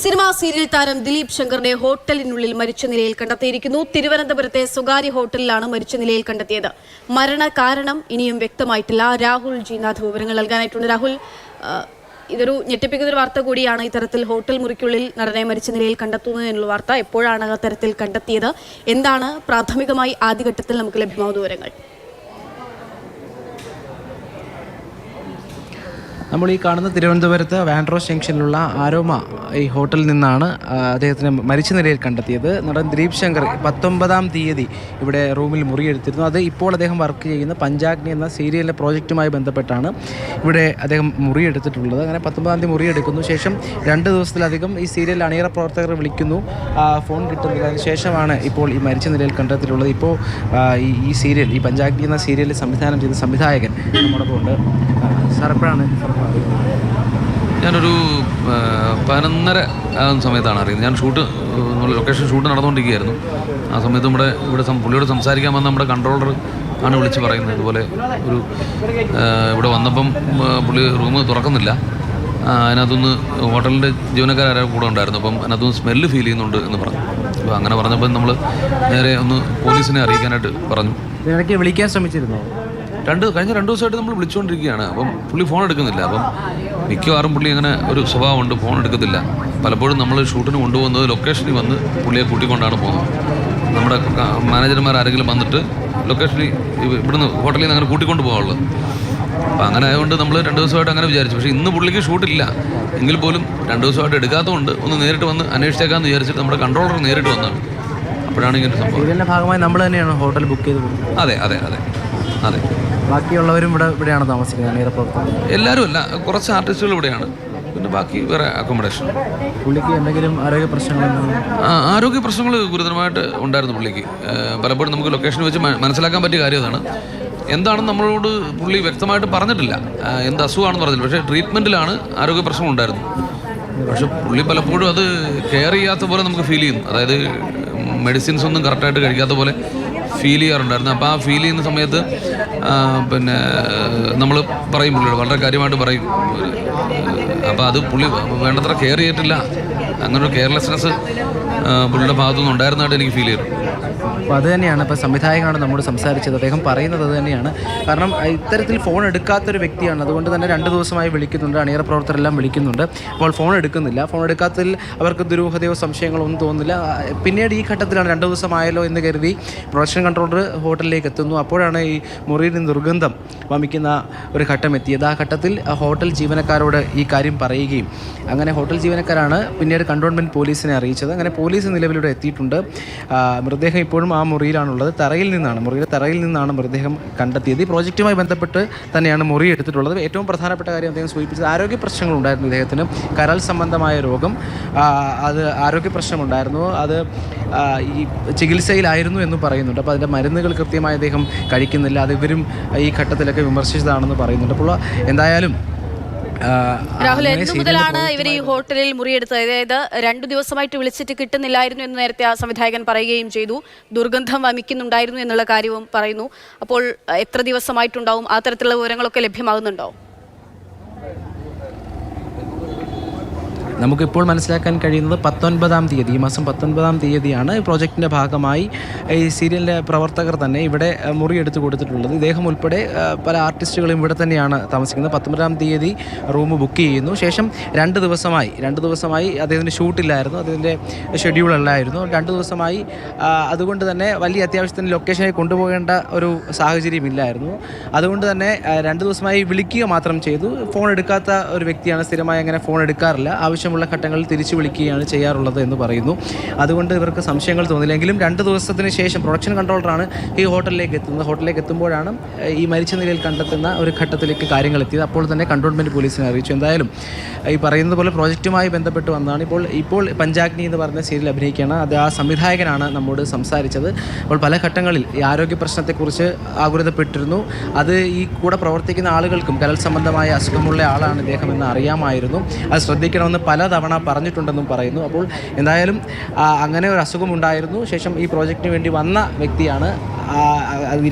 Cinema serial താരം ദിലീപ് ശങ്കറിനെ ഹോട്ടലിനുള്ളിൽ മരിച്ച നിലയിൽ കണ്ടെത്തിയിരിക്കുന്നു. തിരുവനന്തപുരത്തെ സ്വകാര്യ ഹോട്ടലിലാണ് മരിച്ച നിലയിൽ കണ്ടെത്തിയത്. മരണ കാരണം ഇനിയും വ്യക്തമായിട്ടില്ല. രാഹുൽ ജിനാഥ് വിവരങ്ങൾ നൽകാനായിട്ടുണ്ട്. രാഹുൽ ഇതൊരു ഞെട്ടിപ്പിക്കുന്ന ഒരു വാർത്ത കൂടിയാണ്. ഇത്തരത്തിൽ ഹോട്ടൽ മുറിക്കുള്ളിൽ നടനെ മരിച്ച നിലയിൽ കണ്ടെത്തുന്നത് എന്നുള്ള വാർത്ത എപ്പോഴാണ് അത്തരത്തിൽ കണ്ടെത്തിയത്? എന്താണ് പ്രാഥമികമായി ആദ്യഘട്ടത്തിൽ നമുക്ക് ലഭ്യമാവുന്ന വിവരങ്ങൾ? നമ്മൾ ഈ കാണുന്ന തിരുവനന്തപുരത്ത് വാൻഡ്രോസ് ജംഗ്ഷനിലുള്ള ആരോമ ഈ ഹോട്ടലിൽ നിന്നാണ് അദ്ദേഹത്തിനെ മരിച്ച നിലയിൽ കണ്ടെത്തിയത്. നടൻ ദിലീപ് ശങ്കർ പത്തൊമ്പതാം തീയതി ഇവിടെ റൂമിൽ മുറിയെടുത്തിരുന്നു. അത് ഇപ്പോൾ അദ്ദേഹം വർക്ക് ചെയ്യുന്ന പഞ്ചാഗ്നി എന്ന സീരിയലിന്റെ പ്രോജക്റ്റുമായി ബന്ധപ്പെട്ടാണ് ഇവിടെ അദ്ദേഹം മുറിയെടുത്തിട്ടുള്ളത്. അങ്ങനെ പത്തൊമ്പതാം തീയതി മുറിയെടുക്കുന്നു. ശേഷം രണ്ട് ദിവസത്തിലധികം ഈ സീരിയൽ അണിയറ പ്രവർത്തകർ വിളിക്കുന്നു. ഫോൺ കിട്ടുന്നില്ല. അതിനുശേഷമാണ് ഇപ്പോൾ ഈ മരിച്ച നിലയിൽ കണ്ടെത്തിയിട്ടുള്ളത്. ഇപ്പോൾ ഈ സീരിയൽ ഈ പഞ്ചാഗ്നി എന്ന സീരിയൽ സംവിധാനം ചെയ്ത സംവിധായകൻ നമ്മോടൊപ്പം ഉണ്ട്. ആ, സാർ എപ്പോഴാണ് ഞാനൊരു പതിനൊന്നര ആകുന്ന സമയത്താണ് അറിയുന്നത്. ഞാൻ ഷൂട്ട് ലൊക്കേഷൻ ഷൂട്ട് നടന്നുകൊണ്ടിരിക്കുകയായിരുന്നു. ആ സമയത്ത് നമ്മുടെ ഇവിടെ പുള്ളിയോട് സംസാരിക്കാൻ വന്ന നമ്മുടെ കൺട്രോളർ ആണ് വിളിച്ച് പറയുന്നത്. ഇതുപോലെ ഒരു ഇവിടെ വന്നപ്പം പുള്ളി റൂം തുറക്കുന്നില്ല. അതിനകത്തുനിന്ന് ഹോട്ടലിന്റെ ജീവനക്കാരെ കൂടെ ഉണ്ടായിരുന്നു. അപ്പം അതിനകത്തുനിന്ന് സ്മെല്ല് ഫീൽ ചെയ്യുന്നുണ്ട് എന്ന് പറഞ്ഞു. അപ്പോൾ അങ്ങനെ പറഞ്ഞപ്പോൾ നമ്മൾ നേരെ ഒന്ന് പോലീസിനെ അറിയിക്കാനായിട്ട് പറഞ്ഞു. വിളിക്കാൻ ശ്രമിച്ചിരുന്നോ? രണ്ട് കഴിഞ്ഞ രണ്ട് ദിവസമായിട്ട് നമ്മൾ വിളിച്ചുകൊണ്ടിരിക്കുകയാണ്. അപ്പം പുള്ളി ഫോൺ എടുക്കുന്നില്ല. അപ്പം മിക്കവാറും പുള്ളി അങ്ങനെ ഒരു സ്വഭാവമുണ്ട് ഫോൺ എടുക്കത്തില്ല. പലപ്പോഴും നമ്മൾ ഷൂട്ടിന് കൊണ്ടുപോകുന്നത് ലൊക്കേഷനിൽ വന്ന് പുള്ളിയെ കൂട്ടിക്കൊണ്ടാണ് പോകുന്നത്. നമ്മുടെ മാനേജർമാർ ആരെങ്കിലും വന്നിട്ട് ലൊക്കേഷനിൽ ഇവിടുന്ന് ഹോട്ടലിൽ നിന്ന് അങ്ങനെ കൂട്ടിക്കൊണ്ട് പോകാനുള്ളത്. അപ്പം അങ്ങനെ ആയതുകൊണ്ട് നമ്മൾ രണ്ട് ദിവസമായിട്ട് അങ്ങനെ വിചാരിച്ചു. പക്ഷേ ഇന്ന് പുള്ളിക്ക് ഷൂട്ടില്ല എങ്കിൽ പോലും രണ്ട് ദിവസമായിട്ട് എടുക്കാത്തതുകൊണ്ട് ഒന്ന് നേരിട്ട് വന്ന് അന്വേഷിച്ചേക്കാമെന്ന് വിചാരിച്ചിട്ട് നമ്മുടെ കൺട്രോളർ നേരിട്ട് വന്നതാണ്. അപ്പോഴാണ് ഇങ്ങനെ സംഭവം. ഇതിന്റെ ഭാഗമായി നമ്മൾ തന്നെയാണ് ഹോട്ടൽ ബുക്ക് ചെയ്ത് അതെ അതെ അതെ. അതെ. ബാക്കിയുള്ളവരും ഇവിടെ ഇവിടെയാണ് താമസിക്കുന്നത് അണിയറ പ്രവർത്തകർ എല്ലാവരും അല്ല കുറച്ച് ആർട്ടിസ്റ്റുകൾ ഇവിടെയാണ്. പിന്നെ ബാക്കി വേറെ അക്കോമഡേഷൻ പുള്ളിക്ക് എന്തെങ്കിലും ആരോഗ്യ പ്രശ്നങ്ങൾ ആരോഗ്യ പ്രശ്നങ്ങൾ ഗുരുതരമായിട്ട് ഉണ്ടായിരുന്നു പുള്ളിക്ക്. പലപ്പോഴും നമുക്ക് ലൊക്കേഷൻ വെച്ച് മനസ്സിലാക്കാൻ പറ്റിയ കാര്യം അതാണ്. എന്താണെന്ന് നമ്മളോട് പുള്ളി വ്യക്തമായിട്ട് പറഞ്ഞിട്ടില്ല. എന്ത് അസുഖമാണെന്ന് പറഞ്ഞില്ല പക്ഷേ ട്രീറ്റ്മെന്റിലാണ് ആരോഗ്യ പ്രശ്നം ഉണ്ടായിരുന്നു പക്ഷെ പുള്ളി പലപ്പോഴും അത് കെയർ ചെയ്യാത്ത പോലെ നമുക്ക് ഫീൽ ചെയ്യും അതായത് മെഡിസിൻസ് ഒന്നും കറക്റ്റായിട്ട് കഴിക്കാത്ത പോലെ ഫീൽ ചെയ്യാറുണ്ടായിരുന്നു. അപ്പോൾ ആ ഫീൽ ചെയ്യുന്ന സമയത്ത് പിന്നെ നമ്മൾ പറയും പുള്ളിയോട് വളരെ കാര്യമായിട്ട് പറയും. അപ്പോൾ അത് പുള്ളി വേണ്ടത്ര കെയർ ചെയ്തിട്ടില്ല. അങ്ങനൊരു കെയർലെസ്നെസ് പുള്ളിയുടെ ഭാഗത്തുനിന്ന് ഉണ്ടായിരുന്നതായിട്ട് എനിക്ക് ഫീൽ ചെയ്തു. അപ്പോൾ അത് തന്നെയാണ്. ഇപ്പോൾ സംവിധായകനാണ് നമ്മോട് സംസാരിച്ചത്. അദ്ദേഹം പറയുന്നത് അത് തന്നെയാണ്. കാരണം ഇത്തരത്തിൽ ഫോൺ എടുക്കാത്തൊരു വ്യക്തിയാണ്. അതുകൊണ്ട് തന്നെ രണ്ട് ദിവസമായി വിളിക്കുന്നുണ്ട്. അണിയറ പ്രവർത്തകരെല്ലാം വിളിക്കുന്നുണ്ട്. അപ്പോൾ ഫോൺ എടുക്കുന്നില്ല. ഫോൺ എടുക്കാത്തതിൽ അവർക്ക് ദുരൂഹതയോ സംശയങ്ങളോ ഒന്നും തോന്നുന്നില്ല. പിന്നീട് ഈ ഘട്ടത്തിലാണ് രണ്ട് ദിവസമായല്ലോ എന്ന് കരുതി പ്രൊഡക്ഷൻ കൺട്രോളർ ഹോട്ടലിലേക്ക് എത്തുന്നു. അപ്പോഴാണ് ഈ മുറിയിൽ നിന്ന് ദുർഗന്ധം വമിക്കുന്ന ഒരു ഘട്ടം എത്തിയത്. ആ ഘട്ടത്തിൽ ഹോട്ടൽ ജീവനക്കാരോട് ഈ കാര്യം പറയുകയും അങ്ങനെ ഹോട്ടൽ ജീവനക്കാരാണ് പിന്നീട് കണ്ടോൺമെന്റ് പോലീസിനെ അറിയിച്ചത്. അങ്ങനെ പോലീസ് നിലവിലൂടെ എത്തിയിട്ടുണ്ട്. ആ, മൃതദേഹം ഇപ്പോഴും ആ മുറിയിലാണുള്ളത്. തറയിൽ നിന്നാണ് മുറിയിലെ തറയിൽ നിന്നാണ് മൃതദേഹം കണ്ടെത്തിയത്. ഈ പ്രോജക്റ്റുമായി ബന്ധപ്പെട്ട് തന്നെയാണ് മുറി എടുത്തിട്ടുള്ളത്. ഏറ്റവും പ്രധാനപ്പെട്ട കാര്യം അദ്ദേഹം സൂചിപ്പിച്ചത് ആരോഗ്യ പ്രശ്നങ്ങളുണ്ടായിരുന്നു ഇദ്ദേഹത്തിന്. കരൾ സംബന്ധമായ രോഗം അത് ആരോഗ്യ പ്രശ്നമുണ്ടായിരുന്നു. അത് ഈ ചികിത്സയിലായിരുന്നു എന്ന് പറയുന്നുണ്ട്. അപ്പോൾ അതിന്റെ മരുന്നുകൾ കൃത്യമായി അദ്ദേഹം കഴിക്കുന്നില്ല. അത് ഇവരും ഈ ഘട്ടത്തിലൊക്കെ വിമർശിച്ചതാണെന്ന് പറയുന്നുണ്ട്. അപ്പോൾ എന്തായാലും രാഹുൽ എന്തു മുതലാണ് ഇവർ ഈ ഹോട്ടലിൽ മുറിയെടുത്തത്. അതായത് രണ്ടു ദിവസമായിട്ട് വിളിച്ചിട്ട് കിട്ടുന്നില്ലായിരുന്നു എന്ന് നേരത്തെ ആ സംവിധായകൻ പറയുകയും ചെയ്തു. ദുർഗന്ധം വമിക്കുന്നുണ്ടായിരുന്നു എന്നുള്ള കാര്യവും പറയുന്നു. അപ്പോൾ എത്ര ദിവസമായിട്ടുണ്ടാവും? ആ തരത്തിലുള്ള വിവരങ്ങളൊക്കെ ലഭ്യമാകുന്നുണ്ടോ? നമുക്കിപ്പോൾ മനസ്സിലാക്കാൻ കഴിയുന്നത് പത്തൊൻപതാം തീയതി ഈ മാസം പത്തൊൻപതാം തീയതിയാണ് പ്രോജക്റ്റിന്റെ ഭാഗമായി ഈ സീരിയലിന്റെ പ്രവർത്തകർ തന്നെ ഇവിടെ മുറിയെടുത്ത് കൊടുത്തിട്ടുള്ളത്. ഇദ്ദേഹം ഉൾപ്പെടെ പല ആർട്ടിസ്റ്റുകളും ഇവിടെ തന്നെയാണ് താമസിക്കുന്നത്. പത്തൊൻപതാം തീയതി റൂം ബുക്ക് ചെയ്യുന്നു. ശേഷം രണ്ട് ദിവസമായി രണ്ട് ദിവസമായി അദ്ദേഹത്തിന്റെ ഷൂട്ടില്ലായിരുന്നു അദ്ദേഹത്തിന്റെ ഷെഡ്യൂൾ അല്ലായിരുന്നു. രണ്ട് ദിവസമായി അതുകൊണ്ട് തന്നെ വലിയ അത്യാവശ്യത്തിന് ലൊക്കേഷനിൽ കൊണ്ടുപോകേണ്ട ഒരു സാഹചര്യം ഇല്ലായിരുന്നു. അതുകൊണ്ട് തന്നെ രണ്ട് ദിവസമായി വിളിക്കുക മാത്രം ചെയ്തു. ഫോൺ എടുക്കാത്ത ഒരു വ്യക്തിയാണ് സ്ഥിരമായി അങ്ങനെ ഫോൺ എടുക്കാറില്ല. ആവശ്യമുള്ള ഘട്ടങ്ങളിൽ തിരിച്ചു വിളിക്കുകയാണ് ചെയ്യാറുള്ളത് എന്ന് പറയുന്നു. അതുകൊണ്ട് ഇവർക്ക് സംശയങ്ങൾ തോന്നില്ലെങ്കിലും രണ്ട് ദിവസത്തിന് ശേഷം പ്രൊഡക്ഷൻ കൺട്രോളറാണ് ഈ ഹോട്ടലിലേക്ക് എത്തുന്നത്. ഹോട്ടലിലേക്ക് എത്തുമ്പോഴാണ് ഈ മരിച്ച നിലയിൽ കണ്ടെത്തുന്ന ഒരു ഘട്ടത്തിലേക്ക് കാര്യങ്ങൾ എത്തിയത്. അപ്പോൾ തന്നെ കണ്ടോൺമെന്റ് പോലീസിനെ അറിയിച്ചു. എന്തായാലും ഈ പറയുന്നത് പോലെ പ്രോജക്റ്റുമായി ബന്ധപ്പെട്ട് വന്നതാണ് ഇപ്പോൾ ഇപ്പോൾ പഞ്ചാഗ്നി എന്ന് പറഞ്ഞ സീരിയൽ അഭിനയിക്കുകയാണ്. അത് ആ സംവിധായകനാണ് നമ്മോട് സംസാരിച്ചത്. അപ്പോൾ പല ഘട്ടങ്ങളിൽ ഈ ആരോഗ്യ പ്രശ്നത്തെക്കുറിച്ച് ആകുലതപ്പെട്ടിരുന്നു. അത് ഈ കൂടെ പ്രവർത്തിക്കുന്ന ആളുകൾക്കും കരൾ സംബന്ധമായ അസുഖമുള്ള ആളാണ് ഇദ്ദേഹം എന്ന് അറിയാമായിരുന്നു. അത് ശ്രദ്ധിക്കണമെന്ന് പല പലതവണ പറഞ്ഞിട്ടുണ്ടെന്നും പറയുന്നു. അപ്പോൾ എന്തായാലും അങ്ങനെ ഒരു അസുഖം ഉണ്ടായിരുന്നു. ശേഷം ഈ പ്രോജക്റ്റിന് വേണ്ടി വന്ന വ്യക്തിയാണ്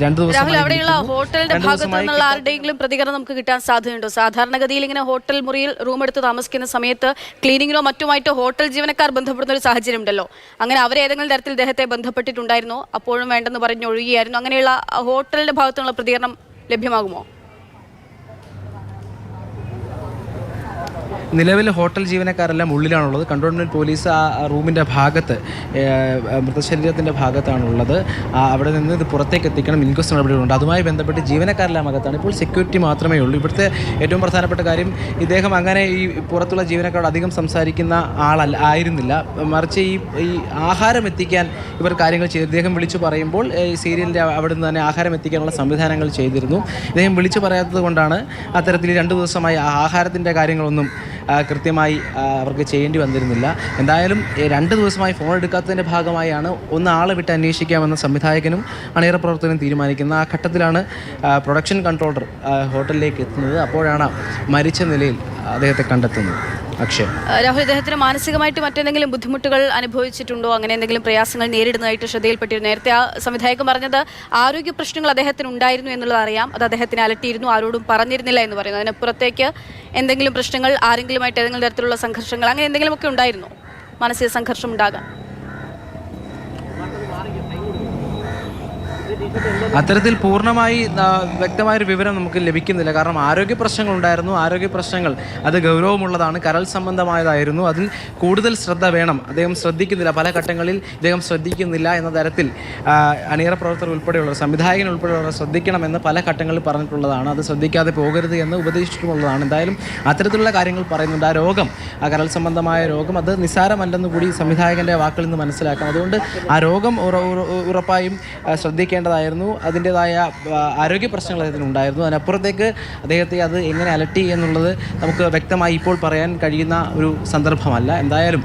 രണ്ട് ദിവസം അവിടെയുള്ള ഹോട്ടലിന്റെ ഭാഗത്തു നിന്നുള്ള ആരുടെയെങ്കിലും പ്രതികരണം നമുക്ക് കിട്ടാൻ സാധ്യതയുണ്ടോ? സാധാരണഗതിയിൽ ഇങ്ങനെ ഹോട്ടൽ മുറിയിൽ റൂം എടുത്ത് താമസിക്കുന്ന സമയത്ത് ക്ലീനിങ്ങിലോ മറ്റുമായിട്ട് ഹോട്ടൽ ജീവനക്കാർ ബന്ധപ്പെടുന്ന ഒരു സാഹചര്യം ഉണ്ടല്ലോ അങ്ങനെ അവർ ഏതെങ്കിലും തരത്തിൽ ഇദ്ദേഹത്തെ ബന്ധപ്പെട്ടിട്ടുണ്ടായിരുന്നോ? അപ്പോഴും വേണ്ടെന്ന് പറഞ്ഞ് ഒഴുകിയായിരുന്നു അങ്ങനെയുള്ള ഹോട്ടലിന്റെ ഭാഗത്തുള്ള പ്രതികരണം ലഭ്യമാകുമോ? നിലവിൽ ഹോട്ടൽ ജീവനക്കാരെല്ലാം ഉള്ളിലാണുള്ളത്. കണ്ടോൺമെന്റ് പോലീസ് ആ റൂമിന്റെ ഭാഗത്ത് മൃതശരീരത്തിന്റെ ഭാഗത്താണുള്ളത്. അവിടെ നിന്ന് ഇത് പുറത്തേക്ക് എത്തിക്കണം. ഇൻക്വസ്റ്റ് നടപടികളുണ്ട്. അതുമായി ബന്ധപ്പെട്ട് ജീവനക്കാരെല്ലാം അകത്താണ്. ഇപ്പോൾ സെക്യൂരിറ്റി മാത്രമേ ഉള്ളൂ. ഇവിടുത്തെ ഏറ്റവും പ്രധാനപ്പെട്ട കാര്യം ഇദ്ദേഹം അങ്ങനെ ഈ പുറത്തുള്ള ജീവനക്കാരോട് അധികം സംസാരിക്കുന്ന ആളല്ല ആയിരുന്നില്ല. മറിച്ച് ഈ ഈ ആഹാരം എത്തിക്കാൻ ഇവർ കാര്യങ്ങൾ ചെയ്തു. ഇദ്ദേഹം വിളിച്ചു പറയുമ്പോൾ ഈ സീരിയലിന്റെ അവിടെ നിന്ന് തന്നെ ആഹാരം എത്തിക്കാനുള്ള സംവിധാനങ്ങൾ ചെയ്തിരുന്നു. ഇദ്ദേഹം വിളിച്ചു പറയാത്തത് കൊണ്ടാണ് അത്തരത്തിൽ രണ്ട് ദിവസമായി ആഹാരത്തിന്റെ കാര്യങ്ങളൊന്നും കൃത്യമായി അവർക്ക് ചെയ്യേണ്ടി വന്നിരുന്നില്ല. എന്തായാലും രണ്ട് ദിവസമായി ഫോൺ എടുക്കാത്തതിന്റെ ഭാഗമായാണ് ഒന്ന് ആളെ വിട്ട് അന്വേഷിക്കാമെന്ന സംവിധായകനും അണിയറ പ്രവർത്തനം തീരുമാനിക്കുന്ന ആ ഘട്ടത്തിലാണ് പ്രൊഡക്ഷൻ കൺട്രോളർ ഹോട്ടലിലേക്ക് എത്തുന്നത്. അപ്പോഴാണ് മരിച്ച നിലയിൽ അദ്ദേഹത്തെ കണ്ടെത്തുന്നത്. അക്ഷയ്. രാഹുൽ ഇദ്ദേഹത്തിന് മാനസികമായിട്ട് മറ്റെന്തെങ്കിലും ബുദ്ധിമുട്ടുകൾ അനുഭവിച്ചിട്ടുണ്ടോ? അങ്ങനെ എന്തെങ്കിലും പ്രയാസങ്ങൾ നേരിടുന്നതായിട്ട് ശ്രദ്ധയിൽപ്പെട്ടിരുന്നു. നേരത്തെ ആ സംവിധായകൻ പറഞ്ഞത് ആരോഗ്യ പ്രശ്നങ്ങൾ അദ്ദേഹത്തിന് ഉണ്ടായിരുന്നു എന്നുള്ളത് അറിയാം. അത് അദ്ദേഹത്തിന് അലട്ടിയിരുന്നു ആരോടും പറഞ്ഞിരുന്നില്ല എന്ന് പറയുന്നു. അതിനപ്പുറത്തേക്ക് എന്തെങ്കിലും പ്രശ്നങ്ങൾ ആരെങ്കിലുമായിട്ട് ഏതെങ്കിലും തരത്തിലുള്ള സംഘർഷങ്ങൾ അങ്ങനെ എന്തെങ്കിലുമൊക്കെ ഉണ്ടായിരുന്നോ? മാനസിക സംഘർഷം ഉണ്ടാകാം അത്തരത്തിൽ പൂർണമായി വ്യക്തമായൊരു വിവരം നമുക്ക് ലഭിക്കുന്നില്ല. കാരണം ആരോഗ്യ പ്രശ്നങ്ങൾ ഉണ്ടായിരുന്നു ആരോഗ്യ പ്രശ്നങ്ങൾ അത് ഗൗരവമുള്ളതാണ്. കരൾ സംബന്ധമായതായിരുന്നു. അതിൽ കൂടുതൽ ശ്രദ്ധ വേണം. അദ്ദേഹം ശ്രദ്ധിക്കുന്നില്ല. പല ഘട്ടങ്ങളിൽ ഇദ്ദേഹം ശ്രദ്ധിക്കുന്നില്ല എന്ന തരത്തിൽ അണിയറ പ്രവർത്തകർ ഉൾപ്പെടെയുള്ളവർ സംവിധായകൻ ഉൾപ്പെടെയുള്ളവർ ശ്രദ്ധിക്കണമെന്ന് പല ഘട്ടങ്ങളിൽ പറഞ്ഞിട്ടുള്ളതാണ്. അത് ശ്രദ്ധിക്കാതെ പോകരുത് എന്ന് ഉപദേശിച്ചിട്ടുള്ളതാണ്. എന്തായാലും അത്തരത്തിലുള്ള കാര്യങ്ങൾ പറയുന്നുണ്ട്. ആ രോഗം ആ കരൾ സംബന്ധമായ രോഗം അത് നിസ്സാരമല്ലെന്ന് കൂടി സംവിധായകന്റെ വാക്കിൽ നിന്ന് മനസ്സിലാക്കാം. അതുകൊണ്ട് ആ രോഗം ഉറ- ഉറ- ഉറപ്പായും ആ, ശ്രദ്ധിക്കേണ്ടതായിരുന്നു അതിന്റെതായ ആരോഗ്യ പ്രശ്നങ്ങൾ അദ്ദേഹത്തിന് ഉണ്ടായിരുന്നു. അതിനപ്പുറത്തേക്ക് അദ്ദേഹത്തെ അത് എങ്ങനെ അലട്ടി എന്നുള്ളത് നമുക്ക് വ്യക്തമായി ഇപ്പോൾ പറയാൻ കഴിയുന്ന ഒരു സന്ദർഭമല്ല. എന്തായാലും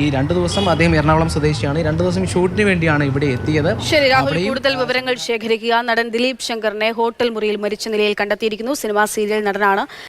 ഈ രണ്ട് ദിവസം അദ്ദേഹം എറണാകുളം സ്വദേശിയാണ്. ഈ രണ്ട് ദിവസം ഷൂട്ടിന് വേണ്ടിയാണ് ഇവിടെ എത്തിയത്. ശരി രാഹുൽ കൂടുതൽ വിവരങ്ങൾ ശേഖരിക്കുക. നടൻ ദിലീപ് ശങ്കറിനെ ഹോട്ടൽ മുറിയിൽ മരിച്ച നിലയിൽ കണ്ടെത്തിയിരിക്കുന്നു. സിനിമാ സീരിയൽ നടനാണ്.